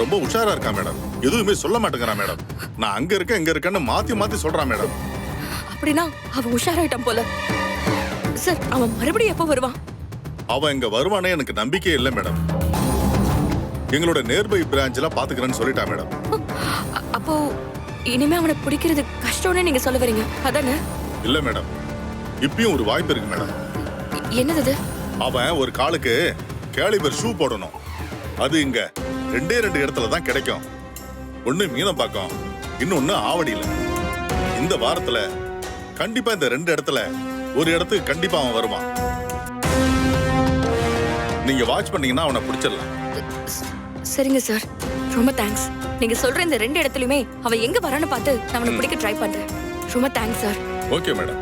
அவன் ரொம்ப உஷாரா இருக்கான் மேடம்? எதுவுமே சொல்ல மாட்டேங்கிறான் மேடம். நான் அங்க இருக்கேன் இங்க இருக்கேன்னு மாத்தி மாத்தி சொல்றான் மேடம். அப்படின்னா அவன் உஷாராயிட்டான் போல. சார் அவன் மறுபடியும் எப்போ வருவான்? அவன் இங்க வருவானே எனக்கு நம்பிக்கையே இல்லை மேடம். எங்களோட நேர்பை பிரான்ச்ல பாத்துக்கிறேன்னு சொல்லிட்டான் மேடம். அப்போ இனிமே அவனை பிடிக்கிறது கஷ்டம்னு நீங்க சொல்ல வரீங்க. அதானே? இல்ல மேடம். இப்பயும் ஒரு வாய்ப்பு இருக்கு மேடம். என்னது? அவன் ஒரு காலுக்கு கேலிபர் ஷூ போடணும். அது இங்க. ரெண்டே ரெண்டு இடத்துல தான் கிடைக்கும். ஒண்ணு மீனம்பாக்கம் இன்னொன்னு ஆவடியில. இந்த வாரத்துல கண்டிப்பா இந்த ரெண்டு இடத்துல ஒரு இடத்துக்கு கண்டிப்பா அவன் வருவான். நீங்க வாட்ச் பண்ணீங்கன்னா அவனை பிடிச்சிடலாம். சரிங்க சார் ரொம்ப தேங்க்ஸ் நீங்க சொல்ற இந்த ரெண்டு இடத்துலயுமே அவன் எங்க வரான்னு பார்த்து நான் அவனை பிடிக்க ட்ரை பண்றேன். ரொம்ப thanks sir okay madam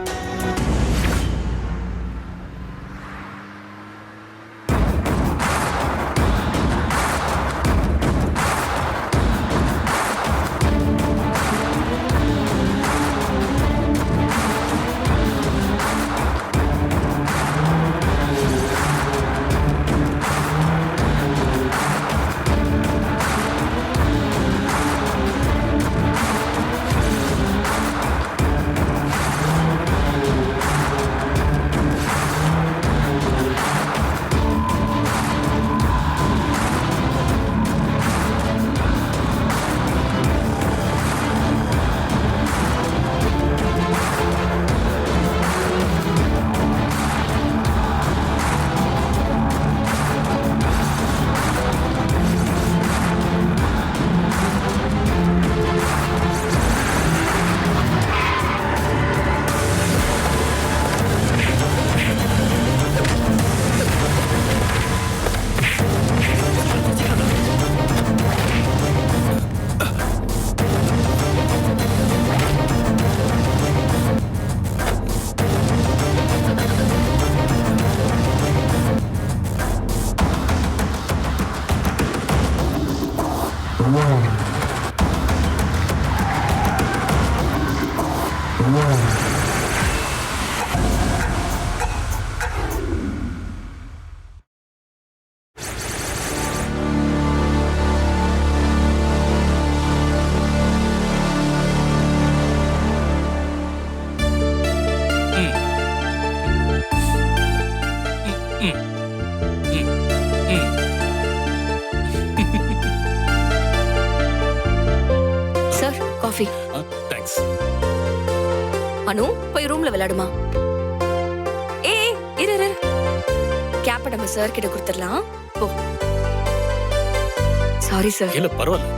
Anu போய் ரூம்ல விளையாடுமா? ஏய் இரு இரு. கேப்ப நம்ம சார் கிட்ட கொடுத்துடலாம். போ. சாரி சார் இல்ல பரவாயில்ல.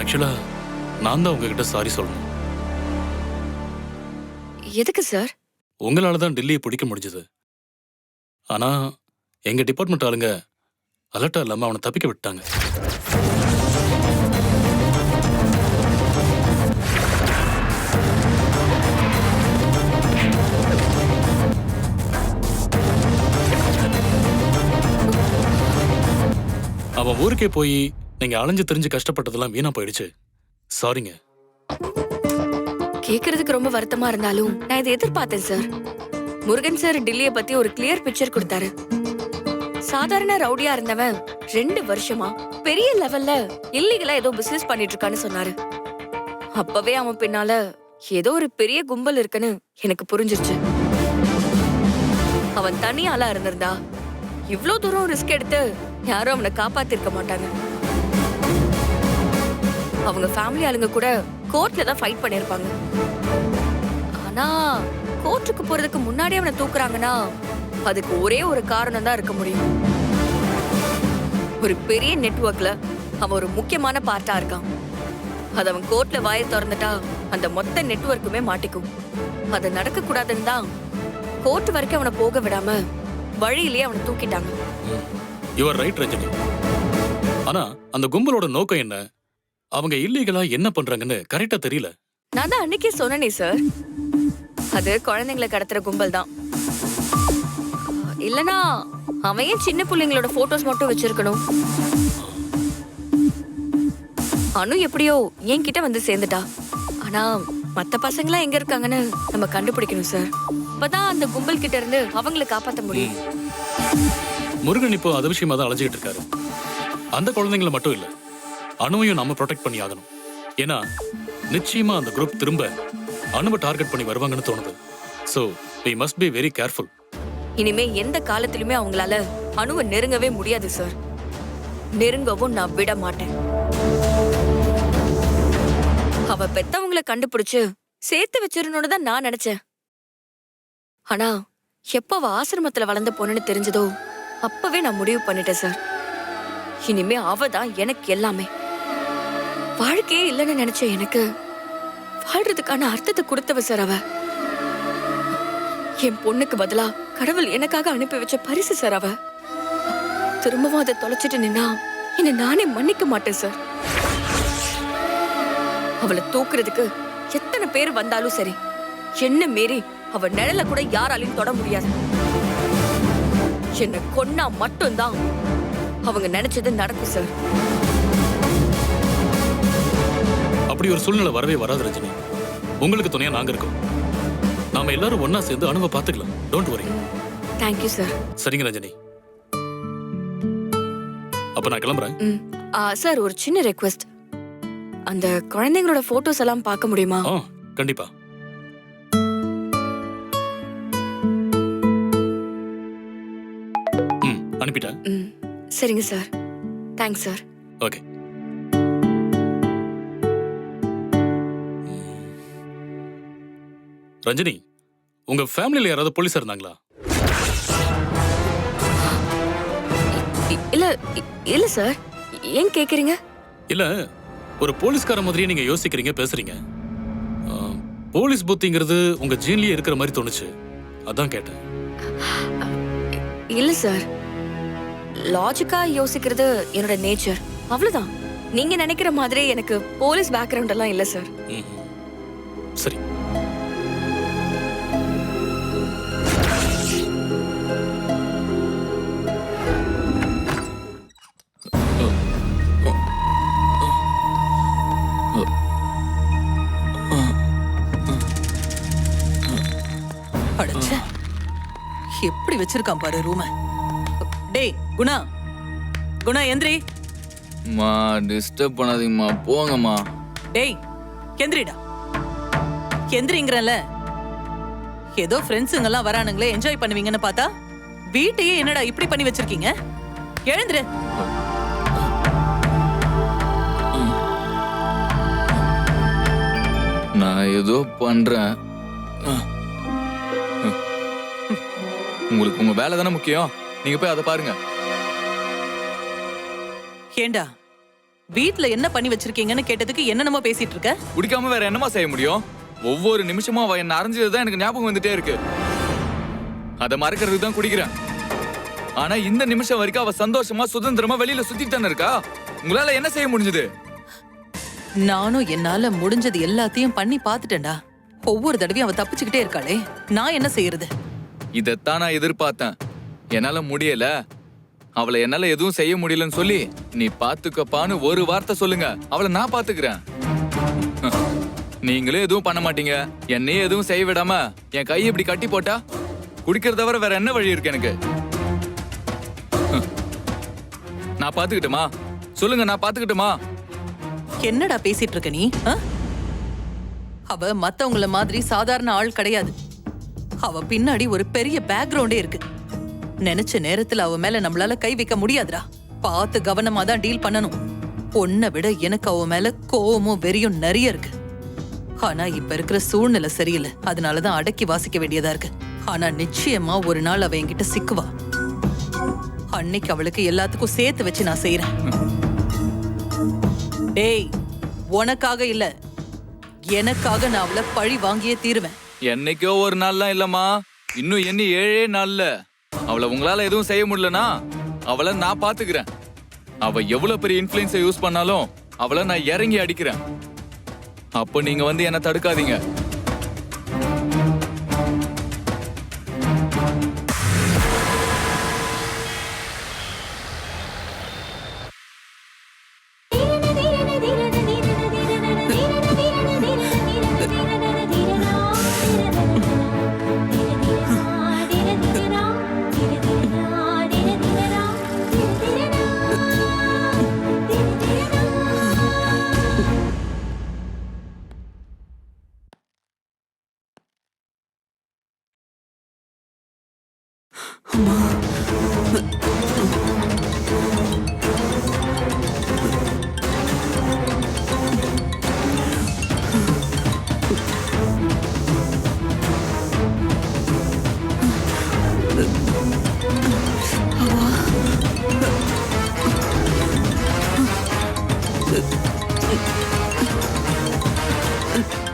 ஆக்சுவலா நான் தான் உங்ககிட்ட சாரி சொல்லணும். எதுக்கு சார் உங்களால தான் டெல்லியை பிடிக்க முடிஞ்சது. ஆனால் எங்கள் டிபார்ட்மெண்ட் ஆளுங்க அலர்ட்டாக இல்லாமல் அவனை தப்பிக்க விட்டாங்க. அவன் ஊருக்கே போய் நீங்க அலைஞ்சு தெரிஞ்சு கஷ்டப்பட்டதெல்லாம் வீணா போயிடுச்சு. சாரிங்க கேக்குறதுக்கு ரொம்ப வருத்தமா இருந்தாலும் நான் இதை எதிர்பார்த்தேன் சார். முருகன் சார் டில்லிய பத்தி ஒரு கிளியர் பிக்சர் கொடுத்தாரு. சாதாரண ரவுடியா இருந்தவன் ரெண்டு வருஷமா பெரிய லெவல்ல இல்லீகலா ஏதோ பிசினஸ் பண்ணிட்டு இருக்கான்னு சொன்னாரு. அப்பவே அவன் பின்னால ஏதோ ஒரு பெரிய கும்பல் இருக்குன்னு எனக்கு புரிஞ்சிருச்சு. அவன் தனி ஆளா இருந்திருந்தா இவ்ளோ தூரம் ரிஸ்க் எடுத்து யாரும் அவனை காப்பாத்திருக்க மாட்டாங்க. அவங்க ஃபேமிலி ஆளுங்க கூட கோர்ட்ல தான் ஃபைட் பண்ணிருப்பாங்க. ஆனா கோர்ட்டுக்கு போறதுக்கு முன்னாடி அவனை தூக்குறாங்கன்னா அதுக்கு ஒரே ஒரு காரணம் தான் இருக்க முடியும். ஒரு பெரிய நெட்வொர்க்ல அவன் ஒரு முக்கியமான பார்ட்டா இருக்கான். அது அவன் கோர்ட்ல வாயை திறந்துட்டா அந்த மொத்த நெட்வொர்க்குமே மாட்டிக்கும். அது நடக்க கூடாதுன்னு தான் கோர்ட் வரைக்கும் அவனை போக விடாம வழியிலேயே அவனை தூக்கிட்டாங்க. யுவர் ரைட் ரஜினி ஆனா அந்த கும்பலோட நோக்கம் என்ன? அவங்க இல்லீகலா என்ன பண்றாங்கன்னு கரெக்டா தெரியல. நான் தான் அன்னைக்கே சொன்னனே சார் அது குழந்தைங்களை கடத்துற கும்பல் தான் இல்லனா அவன் ஏன் சின்ன பிள்ளைங்களோட போட்டோஸ் மட்டும் வச்சிருக்கணும். அனு எப்படியோ என்கிட்ட வந்து சேர்ந்துட்டா. ஆனா மத்த பசங்களாம் எங்க இருக்காங்கன்னு நம்ம கண்டுபிடிக்கணும் சார் அப்பதான் அந்த கும்பல் கிட்ட இருந்து அவங்களை காப்பாத்த முடியும். முருகன் இப்போ அது விஷயமா தான் அலைஞ்சிட்டு இருக்காரு. அந்த குழந்தைங்கள மட்டும் இல்ல அணுவையும் நம்ம ப்ரொடெக்ட் பண்ணி ஆகணும். ஏன்னா நிச்சயமா அந்த குரூப் திரும்ப அணுவை டார்கெட் பண்ணி வருவாங்கன்னு தோணுது. So we must be very careful இனிமே எந்த காலத்திலுமே அவங்களால அணுவை நெருங்கவே முடியாது சார் நெருங்கவும் நான் விட மாட்டேன். அவ பெத்தவங்களை கண்டுபிடிச்சு சேர்த்து வச்சிரணும்னு தான் நான் நினைச்சேன். ஆனா எப்ப அவ ஆசிரமத்துல வளர்ந்த பொண்ணுன்னு தெரிஞ்சதோ அப்பவே நான் முடிவு பண்ணிட்டேன் சார் இனிமே அவ தான் எனக்கு எல்லாமே. வாழ்க்கையே இல்லைன்னு நினைச்ச எனக்கு. வாழ்றதுக்கான அர்த்தத்தை கொடுத்தவ சார் அவ. என் பொண்ணுக்கு பதிலா கடவுள் எனக்காக அனுப்பி வச்ச பரிசு சார் அவ. திரும்பவும் அதை தொலைச்சிட்டு நின்னா என்ன நானே மன்னிக்க மாட்டேன் சார். அவளை தூக்குறதுக்கு எத்தனை பேர் வந்தாலும் சரி என்ன மீறி அவ நிழல கூட யாராலையும் தொட முடியாது. என்ன கொன்னா மட்டும்தான் அவங்க நினைச்சது நடக்கும் சார். அப்படி ஒரு சூழ்நிலை வரவே வராது ரஜினி. உங்களுக்கு துணையா நாங்க இருக்கோம். நாம எல்லாரும் ஒண்ணா சேர்ந்து அணுவை பார்த்துக்கலாம் டோன்ட் வரி தேங்க்யூ சார் சரிங்க ரஜினி. அப்ப நான் கிளம்புறேன். சார் ஒரு சின்ன ரெக்வெஸ்ட் அந்த குழந்தைங்களோட போட்டோஸ் எல்லாம் பார்க்க முடியுமா? கண்டிப்பா. அனுப்பிட்டேன். சரிங்க sir thanks sir okay Ranjini உங்க ஃபேமிலில யாராவது போலீஸா இருந்தாங்களா? இல்ல இல்ல சார் ஏன் கேக்குறீங்க? இல்ல ஒரு போலீஸ்கார மாதிரியே நீங்க யோசிக்கிறீங்க பேசுறீங்க. போலீஸ் புத்திங்கிறது உங்க ஜீன்லயே இருக்கிற மாதிரி தோணுச்சு. அதான் கேட்டேன். இல்ல சார் லாஜிக்கா யோசிக்கிறது என்னோட நேச்சர் அவ்வளவுதான். நீங்க நினைக்கிற மாதிரி எனக்கு போலீஸ் பேக்ரவுண்ட் எல்லாம் இல்ல சார். சரி. எப்படி வச்சிருக்கான் பாரு ரூம டேய் குணா. குணா எந்திரி. மா டிஸ்டர்ப் பண்ணாதீங்கம்மா. போங்கம்மா. டேய் எந்திரிடா. எந்திரிங்கிறல ஏதோ ஃப்ரெண்ட்ஸுங்க எல்லாம் வரானுங்களே என்ஜாய் பண்ணுவீங்கன்னு பார்த்தா வீட்டையே என்னடா இப்படி பண்ணி வச்சிருக்கீங்க? எழுந்துரு. நான் ஏதோ பண்றேன். உங்களுக்கு உங்க வேலை தானே முக்கியம்? நீங்க போய் அதை பாருங்க. ஏண்டா வீட்ல என்ன பண்ணி வச்சிருக்கீங்கன்னு கேட்டதுக்கு என்னென்னமோ பேசிட்டு இருக்க? குடிக்காம வேற என்னமா செய்ய முடியும்? ஒவ்வொரு நிமிஷமும் அவ என்ன அரைஞ்சதுதான் எனக்கு ஞாபகம் வந்துட்டே இருக்கு. அதை மறக்கிறதுக்கு தான் குடிக்கிறேன். ஆனா இந்த நிமிஷம் வரைக்கும் அவ சந்தோஷமா சுதந்திரமா வெளியில சுத்திட்டு தானே இருக்கா? உங்களால என்ன செய்ய முடிஞ்சது? நானும் என்னால முடிஞ்சது எல்லாத்தையும் பண்ணி பார்த்துட்டேன்டா. ஒவ்வொரு தடவையும் அவ தப்பிச்சுக்கிட்டே இருக்காளே. நான் என்ன செய்யறது? இதைத்தான் நான் எதிர்பார்த்தேன். என்னால முடியல. அவளை என்னால எதுவும் செய்ய முடியலன்னு சொல்லி நீ பாத்துக்கப்பான்னு ஒரு வார்த்தை சொல்லுங்க. அவளை நான் பாத்துக்கிறேன். நீங்களும் எதுவும் பண்ண மாட்டீங்க. என்னையே எதுவும் செய்ய விடாம என் கை இப்படி கட்டி போட்டா குடிக்கிறத தவிர வேற என்ன வழி இருக்கு எனக்கு? நான் பாத்துக்கிட்டுமா? சொல்லுங்க நான் பாத்துக்கிட்டுமா? என்னடா பேசிட்டு இருக்க நீ ஆ? அவ மத்தவங்கள மாதிரி சாதாரண ஆள் கிடையாது. அவ பின்னாடி ஒரு பெரிய பேக்ரவுண்டே இருக்கு. நினைச்ச நேரத்துல அவ மேல நம்மளால கை வைக்க முடியாதுடா. பார்த்து கவனமா தான் டீல் பண்ணணும். பொண்ணை விட எனக்கு அவ மேல கோவமும் வெறியும் நிறைய இருக்கு. ஆனா இப்ப இருக்கிற சூழ்நிலை சரியில்லை. அதனாலதான் அடக்கி வாசிக்க வேண்டியதா இருக்கு. ஆனா நிச்சயமா ஒரு நாள் அவ என்கிட்ட சிக்குவா. அன்னைக்கு அவளுக்கு எல்லாத்துக்கும் சேர்த்து வச்சு நான் செய்யறேன் டேய் உனக்காக இல்ல. எனக்காக நான் அவளை பழி வாங்கியே தீருவேன். என்னைக்கோ ஒரு நாள்லாம் இல்லம்மா. இன்னும் என்ன ஏழே நாள்ல. அவளை உங்களால எதுவும் செய்ய முடியலனா அவளை நான் பாத்துக்கிறேன். அவ எவ்வளவு பெரிய இன்ஃபுளுசை யூஸ் பண்ணாலும் அவளை நான் இறங்கி அடிக்கிறேன். அப்போ நீங்க வந்து என்ன தடுக்காதீங்க.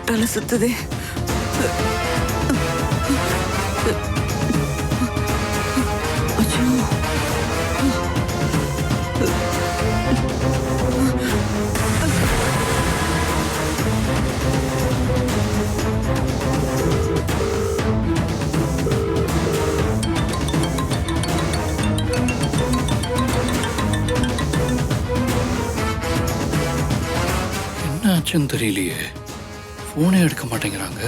தலை சுத்துது என்ன ஆச்சுன்னு தெரியலையே. ஃபோனே எடுக்க மாட்டேங்கிறாங்க.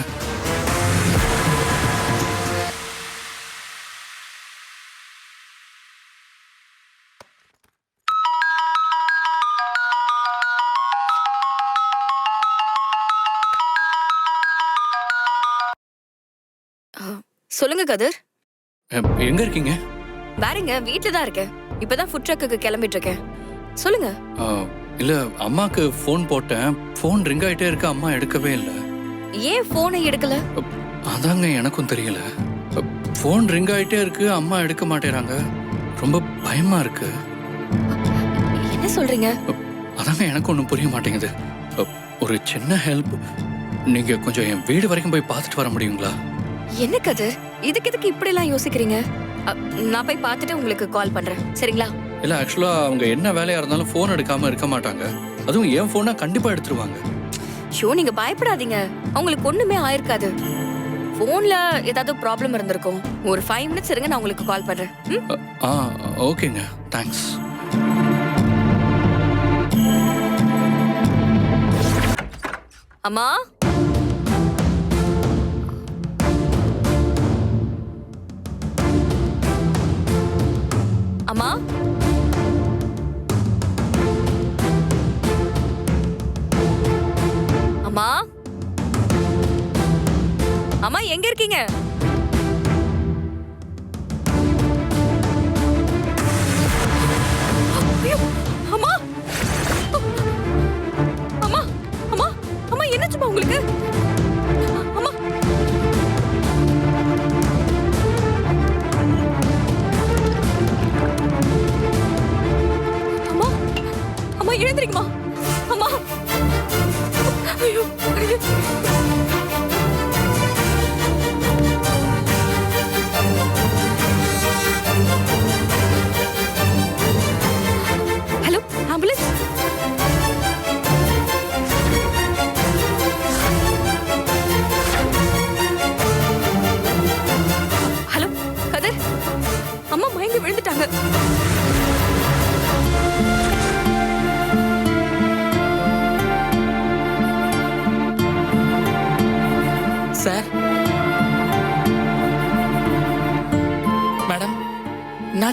சொல்லுங்க கதிர். எங்க இருக்கீங்க? வேறங்க வீட்ல தான் இருக்கேன். இப்பதான் ஃபுட் ட்ரக்குக்கு கிளம்பிட்டு இருக்கேன். சொல்லுங்க. இல்ல அம்மாக்கு ஃபோன் போட்டேன். ஃபோன் ரிங் ஆயிட்டே இருக்கு அம்மா எடுக்கவே இல்லை. ஏன் போனை எடுக்கல? அதாங்க எனக்கும் தெரியல. ஃபோன் ரிங் ஆயிட்டே இருக்கு அம்மா எடுக்க மாட்டேறாங்க. ரொம்ப பயமா இருக்கு. என்ன சொல்றீங்க? அதாங்க எனக்கு ஒன்றும் புரிய மாட்டேங்குது. ஒரு சின்ன ஹெல்ப் நீங்க கொஞ்சம் என் வீடு வரைக்கும் போய் பார்த்துட்டு வர முடியுங்களா? என்ன கதிர் இதுக்கு இப்படி எல்லாம் யோசிக்கிறீங்க? நான் போய் பார்த்துட்டு உங்களுக்கு கால் பண்றேன். சரிங்களா? இல்ல ஆக்சுவலா அவங்க என்ன வேலையா இருந்தாலும் ஃபோன் எடுக்காம இருக்க மாட்டாங்க. அதுவும் என் ஃபோனை கண்டிப்பா எடுத்துருவாங்க. ஷோ நீங்க பயப்படாதீங்க. அவங்களுக்கு ஒண்ணுமே ஆயிருக்காது. போன்ல ஏதாவது ப்ராப்ளம் இருந்திருக்கும். ஒரு ஃபைவ் மினிட்ஸ் இருங்க நான் உங்களுக்கு கால்? அ, ஆ ஓகேங்க. தேங்க்ஸ் அம்மா? இருக்கீங்க.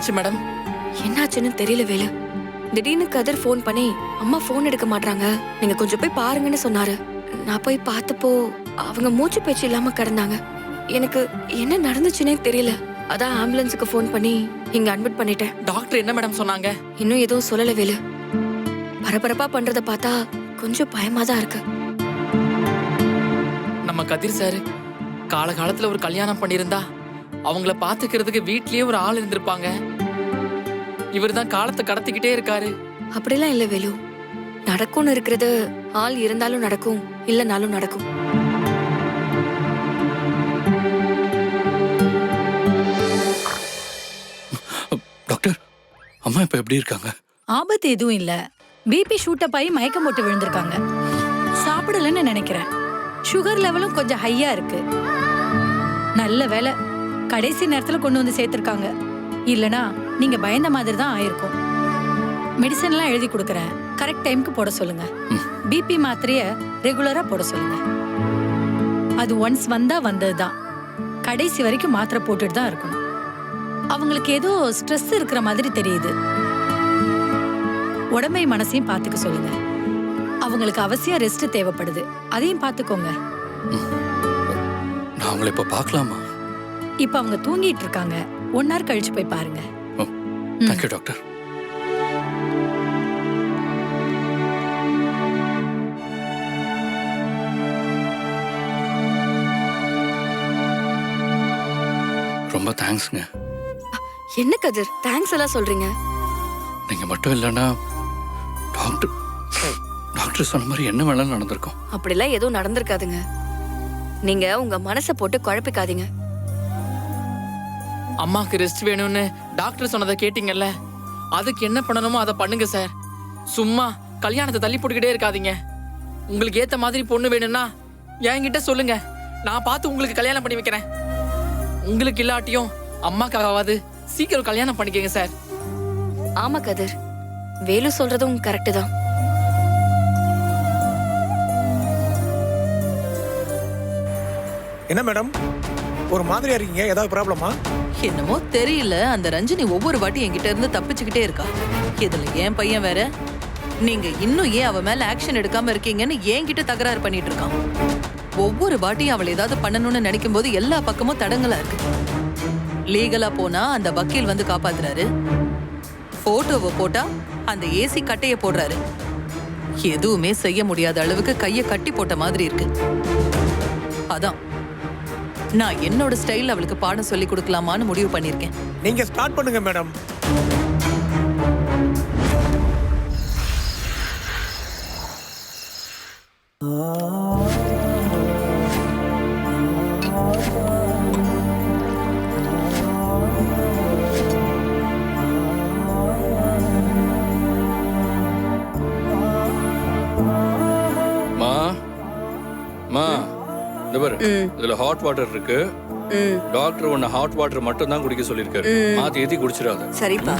என்னாச்சு மேடம்? என்னாச்சுன்னு தெரியல வேலு. திடீர்னு கதிர் ஃபோன் பண்ணி அம்மா ஃபோன் எடுக்க மாட்டாங்க நீங்க கொஞ்சம் போய் பாருங்கன்னு சொன்னாரு. நான் போய் பார்த்தப்போ அவங்க மூச்சு பேச்சு இல்லாம கிடந்தாங்க. எனக்கு என்ன நடந்துச்சுன்னே தெரியல. அதான் ஆம்புலன்ஸுக்கு ஃபோன் பண்ணி இங்க அட்மிட் பண்ணிட்டேன். டாக்டர் என்ன மேடம் சொன்னாங்க? இன்னும் எதுவும் சொல்லல வேலு. பரபரப்பா பண்றத பார்த்தா கொஞ்சம் பயமா தான் இருக்கு. நம்ம கதிர் சார் காலகாலத்துல ஒரு கல்யாணம் பண்ணியிருந்தா அவங்கள பாத்துக்கிறதுக்கு வீட்லயே ஒரு ஆள் இருந்திருப்பாங்க. இவர் தான் காலத்தை கடத்திக்கிட்டே இருக்காரு. அப்படிலாம் இல்ல வேலு. நடக்கும்னு இருக்கிறது ஆள் இருந்தாலும் நடக்கும் இல்லைனாலும் நடக்கும். டாக்டர் அம்மா இப்ப எப்படி இருக்காங்க? ஆபத்து எதுவும் இல்ல. பிபி ஷூட்டப் ஆகி மயக்கம் போட்டு விழுந்திருக்காங்க. சாப்பிடலன்னு நினைக்கிறேன். சுகர் லெவலும் கொஞ்சம் ஹையா இருக்கு. நல்ல வேலை. கடைசி நேரத்துல கொண்டு வந்து சேர்த்திருக்காங்க. இல்லனா நீங்க பயந்த மாதிரி தான் ஆயிருக்கும். மெடிசன்லாம் எழுதி கொடுக்கறேன் கரெக்ட் டைம்க்கு போட சொல்லுங்க. பிபி மாத்திரைய ரெகுலரா போட சொல்லுங்க. அது ஒன்ஸ் வந்தா வந்ததுதான். கடைசி வரைக்கும் மாத்திரை போட்டுட்டு தான் இருக்கணும். அவங்களுக்கு ஏதோ ஸ்ட்ரெஸ் இருக்கிற மாதிரி தெரியுது. உடம்பை மனசையும் பார்த்துக்க சொல்லுங்க. அவங்களுக்கு அவசியம் ரெஸ்ட் தேவைப்படுது. அதையும் பார்த்துக்கோங்க. நான் அவங்கள இப்ப பார்க்கலாமா? இப்ப அவங்க தூங்கிட்டு இருக்காங்க. ஒன் ஹவர் கழிச்சு போய் பாருங்க. தேங்க்யூ டாக்டர் ரொம்ப தேங்க்ஸ்ங்க என்ன கதிர்? தேங்க்ஸ் எல்லாம் சொல்றீங்க. நீங்க மட்டும் இல்லைன்னா டாக்டர் டாக்டர் சொன்ன மாதிரி என்ன வேணாலும் நடந்திருக்கும். அப்படிலாம் எதுவும் நடந்திருக்காதுங்க. நீங்க உங்க மனசை போட்டு குழப்பிக்காதீங்க. அம்மாக்கு ரெஸ்ட் வேணும்னு டாக்டர் சொன்னதை கேட்டீங்கல்ல? அதுக்கு என்ன பண்ணணுமோ அதை பண்ணுங்க சார். சும்மா கல்யாணத்தை தள்ளி போட்டுக்கிட்டே இருக்காதீங்க. உங்களுக்கு ஏத்த மாதிரி பொண்ணு வேணும்னா என்கிட்ட சொல்லுங்க. நான் பார்த்து உங்களுக்கு கல்யாணம் பண்ணி வைக்கிறேன். உங்களுக்கு இல்லாட்டியும் அம்மாக்காவது சீக்கிரம் கல்யாணம் பண்ணிக்கங்க சார். ஆமா கதிர். வேலு சொல்றதும் கரெக்டு தான். என்ன மேடம்? ஒரு மாதிரியா இருக்கீங்க ஏதாவது ப்ராப்ளமா? என்னமோ தெரியல. அந்த ரஞ்சினி ஒவ்வொரு வாட்டி என்கிட்ட இருந்து தப்பிச்சுக்கிட்டே இருக்கா. இதுல என் பையன் வேற? நீங்க இன்னும் ஏன் அவ மேல ஆக்ஷன் எடுக்காம இருக்கீங்கன்னு என்கிட்ட தகராறு பண்ணிட்டு இருக்கான். ஒவ்வொரு வாட்டியும் அவள் ஏதாவது பண்ணணும்னு நினைக்கும் போது எல்லா பக்கமும் தடங்களா இருக்கு. லீகலா போனா அந்த வக்கீல் வந்து காப்பாத்துறாரு. போட்டோவை போட்டா அந்த ஏசி கட்டைய போடுறாரு. எதுவுமே செய்ய முடியாத அளவுக்கு கையை கட்டி போட்ட மாதிரி இருக்கு. அதான். நான் என்னோட ஸ்டைல் அவளுக்கு பாடம் சொல்லி கொடுக்கலாமான்னு முடிவு பண்ணிருக்கேன் நீங்க ஸ்டார்ட் பண்ணுங்க மேடம் ஆ. இதுல ஹாட் வாட்டர் இருக்கு. டாக்டர் உன்னை ஹாட் வாட்டர் மட்டும் தான் குடிக்க சொல்லிருக்காரு மாத்தி ஏத்தி குடிச்சிடாத. சரிப்பா.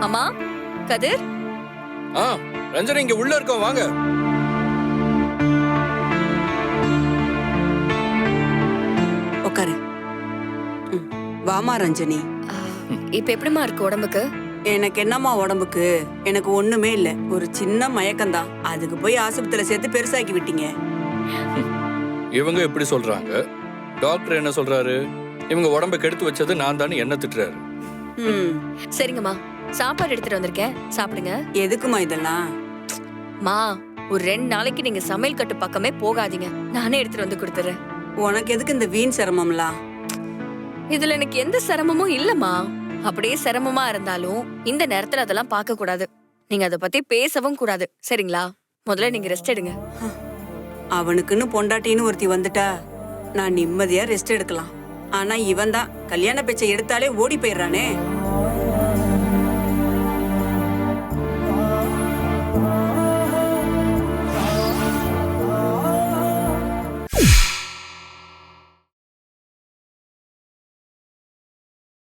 அம்மா கதிர்? ஆ ரஞ்சனி இங்க உள்ள இருக்கோம் வாங்க. உட்காரு ம். வாமா ரஞ்சனி. இப்ப எப்படிம்மா இருக்கு உடம்புக்கு? எனக்கு என்னம்மா உடம்புக்கு? எனக்கு ஒண்ணுமே இல்ல. ஒரு சின்ன மயக்கம்தான் அதுக்கு போய் ஆஸ்பத்திரியில சேர்த்து பெருசாக்கி விட்டீங்க. இவங்க எப்படி சொல்றாங்க? டாக்டர் என்ன சொல்றாரு? இவங்க உடம்ப கெடுத்து வச்சது நான் தானே என்ன திட்டுறாரு? ம். சரிங்கம்மா. சாப்பாடு எடுத்துட்டு வந்திருக்கேன். சாப்பிடுங்க. எதுக்குமா இதெல்லாம் மா ஒரு ரெண்டு நாளைக்கு நீங்க சமையல் கட்டு பக்கமே போகாதீங்க. நானே எடுத்துட்டு வந்து கொடுத்துறேன். உனக்கு எதுக்கு இந்த வீண் சிரமம்லாம் இதுல எனக்கு எந்த சிரமமும் இல்லம்மா. அப்படியே சிரமமா இருந்தாலும் இந்த நேரத்துல அதெல்லாம் பார்க்க கூடாது. நீங்க அதை பத்தி பேசவும் கூடாது. சரிங்களா? முதல்ல நீங்க ரெஸ்ட் எடுங்க. அவனுக்குன்னு பொண்டாட்டின்னு ஒருத்தி வந்துட்டா நான் நிம்மதியா ரெஸ்ட் எடுக்கலாம். ஆனா இவன் தான் கல்யாண பேச்சை எடுத்தாலே ஓடி போயிடுறானே.